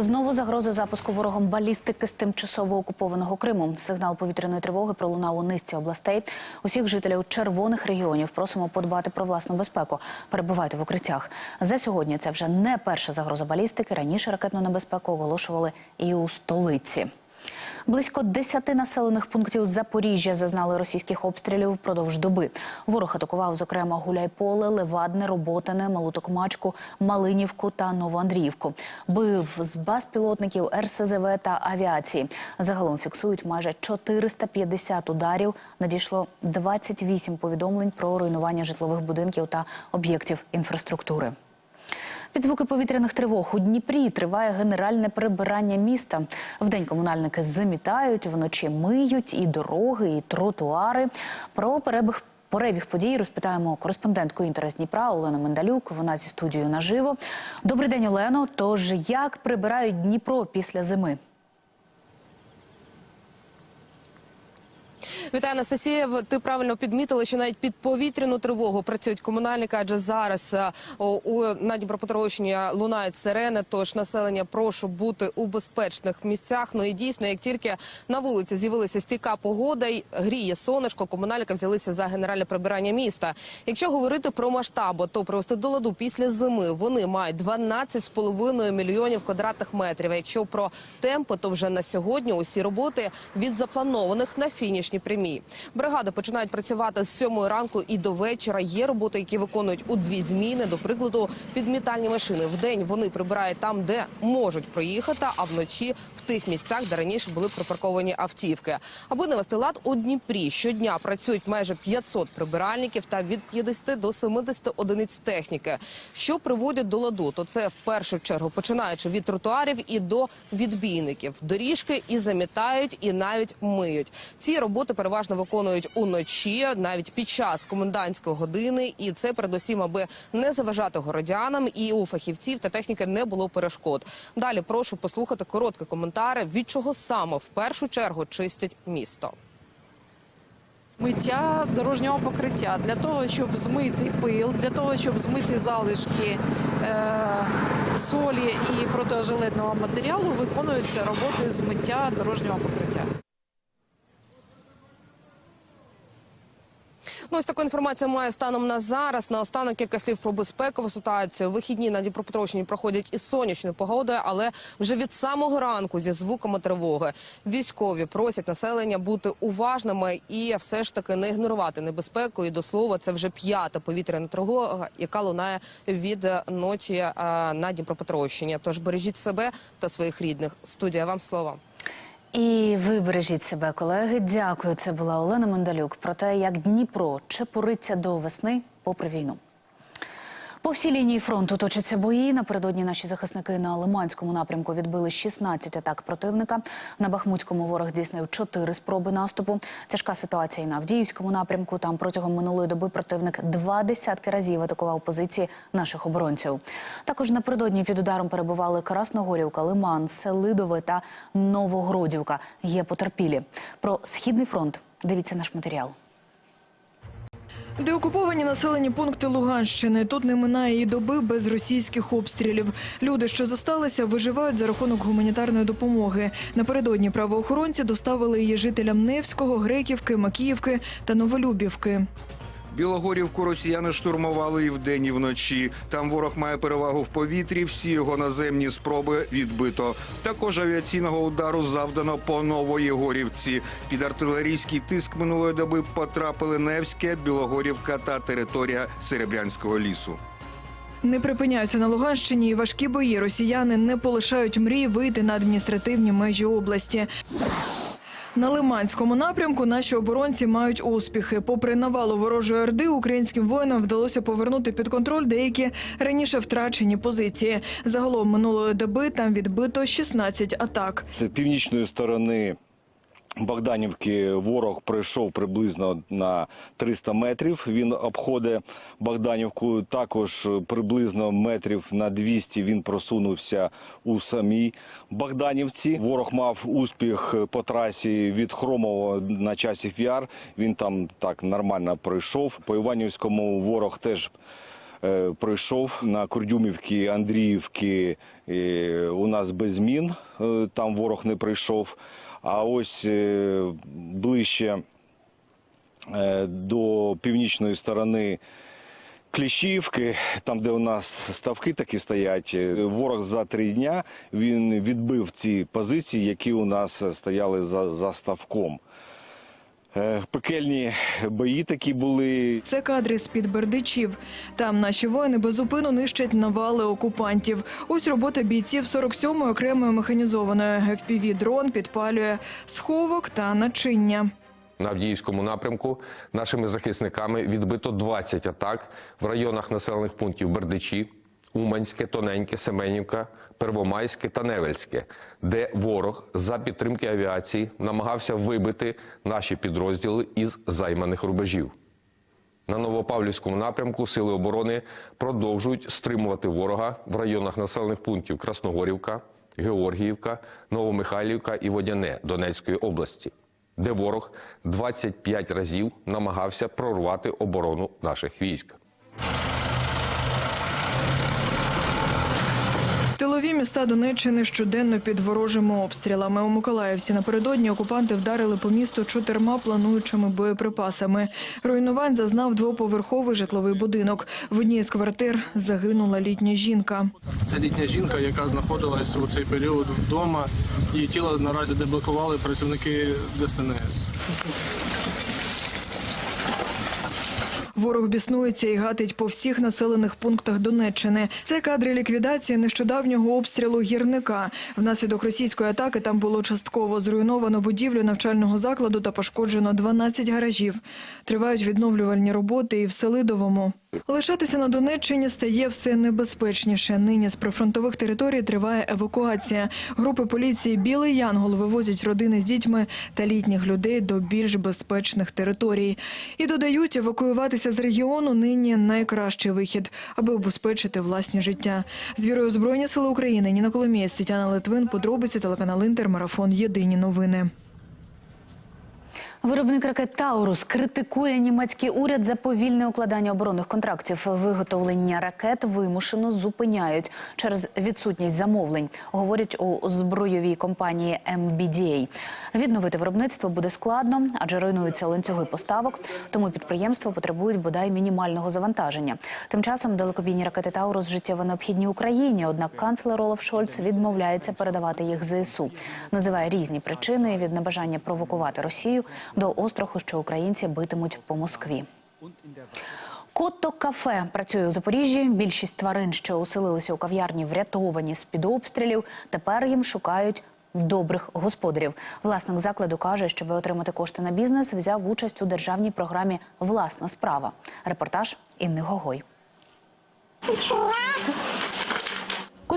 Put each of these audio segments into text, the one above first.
Знову загроза запуску ворогом балістики з тимчасово окупованого Криму. Сигнал повітряної тривоги пролунав у низці областей. Усіх жителів червоних регіонів просимо подбати про власну безпеку. Перебувайте в укриттях. За сьогодні це вже не перша загроза балістики. Раніше ракетну небезпеку оголошували і у столиці. Близько 10 населених пунктів Запоріжжя зазнали російських обстрілів впродовж доби. Ворог атакував, зокрема, Гуляйполе, Левадне, Роботине, Малу Токмачку, Малинівку та Новоандріївку. Бив з безпілотників РСЗВ та авіації. Загалом фіксують майже 450 ударів. Надійшло 28 повідомлень про руйнування житлових будинків та об'єктів інфраструктури. Під звуки повітряних тривог у Дніпрі триває генеральне прибирання міста. Вдень комунальники замітають, вночі миють і дороги, і тротуари. Про перебіг Перебіг подій розпитаємо кореспондентку інтерес Дніпра Олену Мендалюк. Вона зі студією наживо. Добрий день, Олено. Тож як прибирають Дніпро після зими? Вітаю, Анастасія. Ти правильно підмітила, що навіть під повітряну тривогу працюють комунальники, адже зараз е, у на Дніпропетровщині лунають сирени. Тож населення прошу бути у безпечних місцях. Ну і дійсно, як тільки на вулиці з'явилася стійка погода й гріє сонечко, комунальники взялися за генеральне прибирання міста. Якщо говорити про масштабу, то привести до ладу після зими вони мають 12,5 мільйонів квадратних метрів. Якщо про темпи, то вже на сьогодні усі роботи від запланованих на фінішні фінішній прямій. Бригади починають працювати з 7 ранку і до вечора. Є роботи, які виконують у дві зміни. До прикладу, підмітальні машини. в день вони прибирають там, де можуть проїхати, а вночі тих місцях, де раніше були припарковані автівки. Аби навести лад у Дніпрі щодня працюють майже 500 прибиральників та від 50 до 70 одиниць техніки. Що приводять до ладу, то це в першу чергу починаючи від тротуарів і до відбійників. Доріжки і замітають, і навіть миють. Ці роботи переважно виконують уночі, навіть під час комендантської години. І це передусім, аби не заважати городянам і у фахівців та техніки не було перешкод. Далі прошу послухати короткі коментари, від чого саме в першу чергу чистять місто. Миття дорожнього покриття для того, щоб змити пил, для того, щоб змити залишки е, солі і протиожеледного матеріалу, виконуються роботи з миття дорожнього покриття. Ось таку інформацію має станом на зараз. На останок кілька слів про безпекову ситуацію. Вихідні на Дніпропетровщині проходять із сонячною погодою, але вже від самого ранку зі звуками тривоги. Військові просять населення бути уважними і все ж таки не ігнорувати небезпеку. І до слова, це вже п'ята повітряна тривога, яка лунає від ночі е, на Дніпропетровщині. Тож бережіть себе та своїх рідних. Студія вам слово. І ви бережіть себе, колеги. Дякую. Це була Олена Мандалюк про те, як Дніпро чепуриться до весни попри війну. По всій лінії фронту точаться бої. Напередодні наші захисники на Лиманському напрямку відбили 16 атак противника. На Бахмутському ворог здійснив 4 спроби наступу. Тяжка ситуація і на Авдіївському напрямку. Там протягом минулої доби противник два десятки разів атакував позиції наших оборонців. Також напередодні під ударом перебували Красногорівка, Лиман, Селидове та Новогродівка. Є потерпілі. Про східний фронт дивіться наш матеріал. Деокуповані населені пункти Луганщини. Тут не минає і доби без російських обстрілів. Люди, що зосталися, виживають за рахунок гуманітарної допомоги. Напередодні правоохоронці доставили її жителям Невського, Греківки, Макіївки та Новолюбівки. Білогорівку росіяни штурмували і вдень, і вночі. Там ворог має перевагу в повітрі. Всі його наземні спроби відбито. Також авіаційного удару завдано по Нової Горівці. Під артилерійський тиск минулої доби потрапили Невське, Білогорівка та територія Серебрянського лісу. Не припиняються на Луганщині і важкі бої. Росіяни не полишають мрії вийти на адміністративні межі області. На Лиманському напрямку наші оборонці мають успіхи. Попри навалу ворожої орди, українським воїнам вдалося повернути під контроль деякі раніше втрачені позиції. Загалом минулої доби там відбито 16 атак. З північної сторони Богданівки ворог пройшов приблизно на 300 метрів. Він обходить Богданівку. Також приблизно метрів на 200 він просунувся у самій Богданівці. Ворог мав успіх по трасі від Хромова на часів Яр. Він там так нормально пройшов. По Іванівському ворог теж пройшов на Курдюмівки, Андріївки. е, У нас без змін. е, Там ворог не прийшов. А ось е, ближче е, до північної сторони Кліщівки, там, де у нас ставки такі стоять, е, ворог за три дня він відбив ці позиції, які у нас стояли за, за ставком. Е, Пекельні бої такі були. Це кадри з-під Бердичів. Там наші воїни безупину нищать навали окупантів. Ось робота бійців 47-ї окремої механізованої FPV-дрон підпалює сховок та начиння. На Авдіївському напрямку нашими захисниками відбито 20 атак в районах населених пунктів Бердичі, Уманське, Тоненьке, Семенівка, Первомайське та Невельське, де ворог за підтримки авіації намагався вибити наші підрозділи із займаних рубежів. На Новопавлівському напрямку сили оборони продовжують стримувати ворога в районах населених пунктів Красногорівка, Георгіївка, Новомихайлівка і Водяне Донецької області, де ворог 25 разів намагався прорвати оборону наших військ. Міста Донеччини щоденно під ворожими обстрілами. У Миколаївці напередодні окупанти вдарили по місту чотирма плануючими боєприпасами. Руйнувань зазнав двоповерховий житловий будинок. В одній з квартир загинула літня жінка. Це літня жінка, яка знаходилась у цей період вдома. Її тіло наразі деблокували працівники ДСНС. Ворог біснується і гатить по всіх населених пунктах Донеччини. Це кадри ліквідації нещодавнього обстрілу гірника. Внаслідок російської атаки там було частково зруйновано будівлю навчального закладу та пошкоджено 12 гаражів. Тривають відновлювальні роботи і в Селидовому. Лишатися на Донеччині стає все небезпечніше. Нині з прифронтових територій триває евакуація. Групи поліції Білий Янгол вивозять родини з дітьми та літніх людей до більш безпечних територій. І додають, евакуюватися з регіону нині найкращий вихід, аби убезпечити власні життя. З вірою Збройні сили України Ніна Коломієць, Тетяна Литвин, подробиці телеканал Інтер, марафон Єдині новини. Виробник ракет Таурус критикує німецький уряд за повільне укладання оборонних контрактів. Виготовлення ракет вимушено зупиняють через відсутність замовлень. Говорять у збройовій компанії MBDA. Відновити виробництво буде складно, адже руйнуються ланцюги поставок. Тому підприємства потребують бодай мінімального завантаження. Тим часом далекобійні ракети Таурус життєво необхідні Україні. Однак канцлер Олаф Шольц відмовляється передавати їх ЗСУ. Називає різні причини від небажання провокувати Росію до остраху, що українці битимуть по Москві. Котто кафе працює у Запоріжжі. Більшість тварин, що оселилися у кав'ярні, врятовані з під обстрілів. Тепер їм шукають добрих господарів. Власник закладу каже, щоб отримати кошти на бізнес, взяв участь у державній програмі Власна справа. Репортаж Інни Гогой.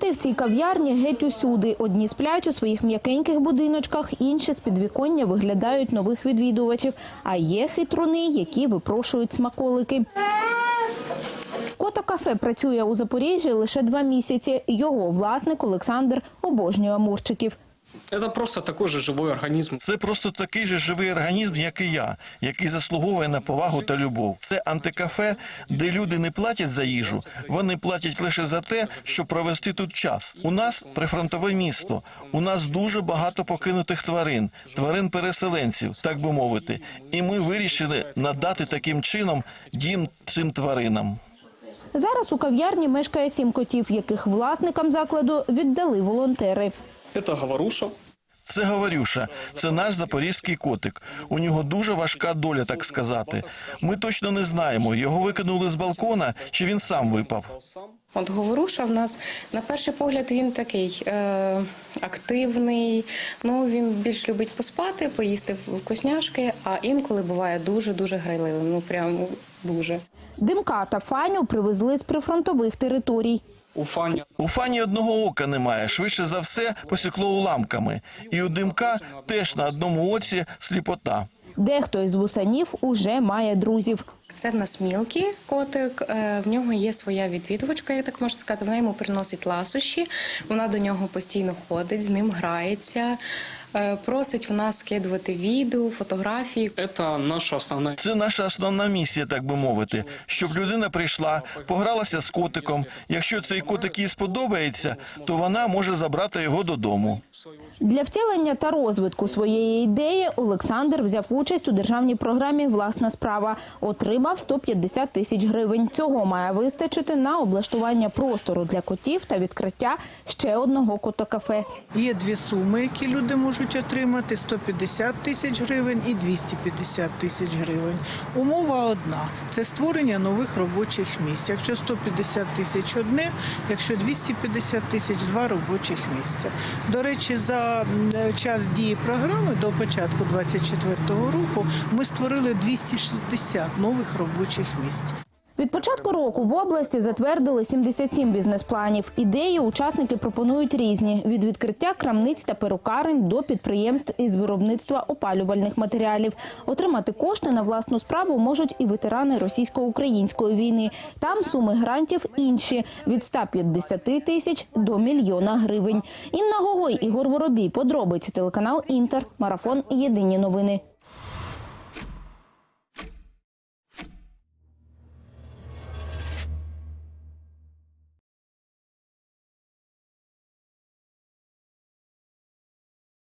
Коти в цій кав'ярні геть усюди. Одні сплять у своїх м'якеньких будиночках, інші з підвіконня виглядають нових відвідувачів. А є хитруни, які випрошують смаколики. Кота кафе працює у Запоріжжі лише два місяці. Його власник Олександр обожнює амурчиків. Це просто такий же живий організм. Це просто такий же живий організм, як і я, який заслуговує на повагу та любов. Це антикафе, де люди не платять за їжу, вони платять лише за те, щоб провести тут час. У нас прифронтове місто. У нас дуже багато покинутих тварин, тварин переселенців, так би мовити. І ми вирішили надати таким чином дім цим тваринам. Зараз у кав'ярні мешкає сім котів, яких власникам закладу віддали волонтери. Це говоруша. Це Говорюша, це наш запорізький котик. У нього дуже важка доля, так сказати. Ми точно не знаємо, його викинули з балкона, чи він сам випав. От говоруша в нас на перший погляд він такий е, активний. Ну він більш любить поспати, поїсти вкусняшки, а інколи буває дуже дуже грайливим. Ну прям дуже. Димка та Фаню привезли з прифронтових територій. У Фані У фані одного ока немає. Швидше за все посікло уламками. І у димка теж на одному оці сліпота. Дехто із вусанів уже має друзів. Це в нас мілкий котик. е, В нього є своя відвідувачка, я так можу сказати. Вона йому приносить ласощі. Вона до нього постійно ходить, з ним грається. Е, просить в нас скидувати відео, фотографії. Это наша основная Це наша основна місія, так би мовити, щоб людина прийшла, погралася з котиком. Якщо цей котик їй сподобається, то вона може забрати його додому. Для втілення та розвитку своєї ідеї Олександр взяв участь у державній програмі Власна справа. Отримав 150 тисяч гривень. Цього має вистачити на облаштування простору для котів та відкриття ще одного котокафе. Є дві суми, які люди можуть отримати: 150 тисяч гривень і 250 тисяч гривень. Умова одна це створення нових робочих місць. Якщо 150 тисяч одне, якщо 250 тисяч два робочих місця. До речі, за час дії програми до початку 2024 року ми створили 260 нових робочих місць. Від початку року в області затвердили 77 бізнес-планів. Ідеї учасники пропонують різні – від відкриття крамниць та перукарень до підприємств із виробництва опалювальних матеріалів. Отримати кошти на власну справу можуть і ветерани російсько-української війни. Там суми грантів інші – від 150 тисяч до мільйона гривень. Інна Гогой, Ігор Воробій. Подробиці телеканал «Інтер». Марафон. Єдині новини.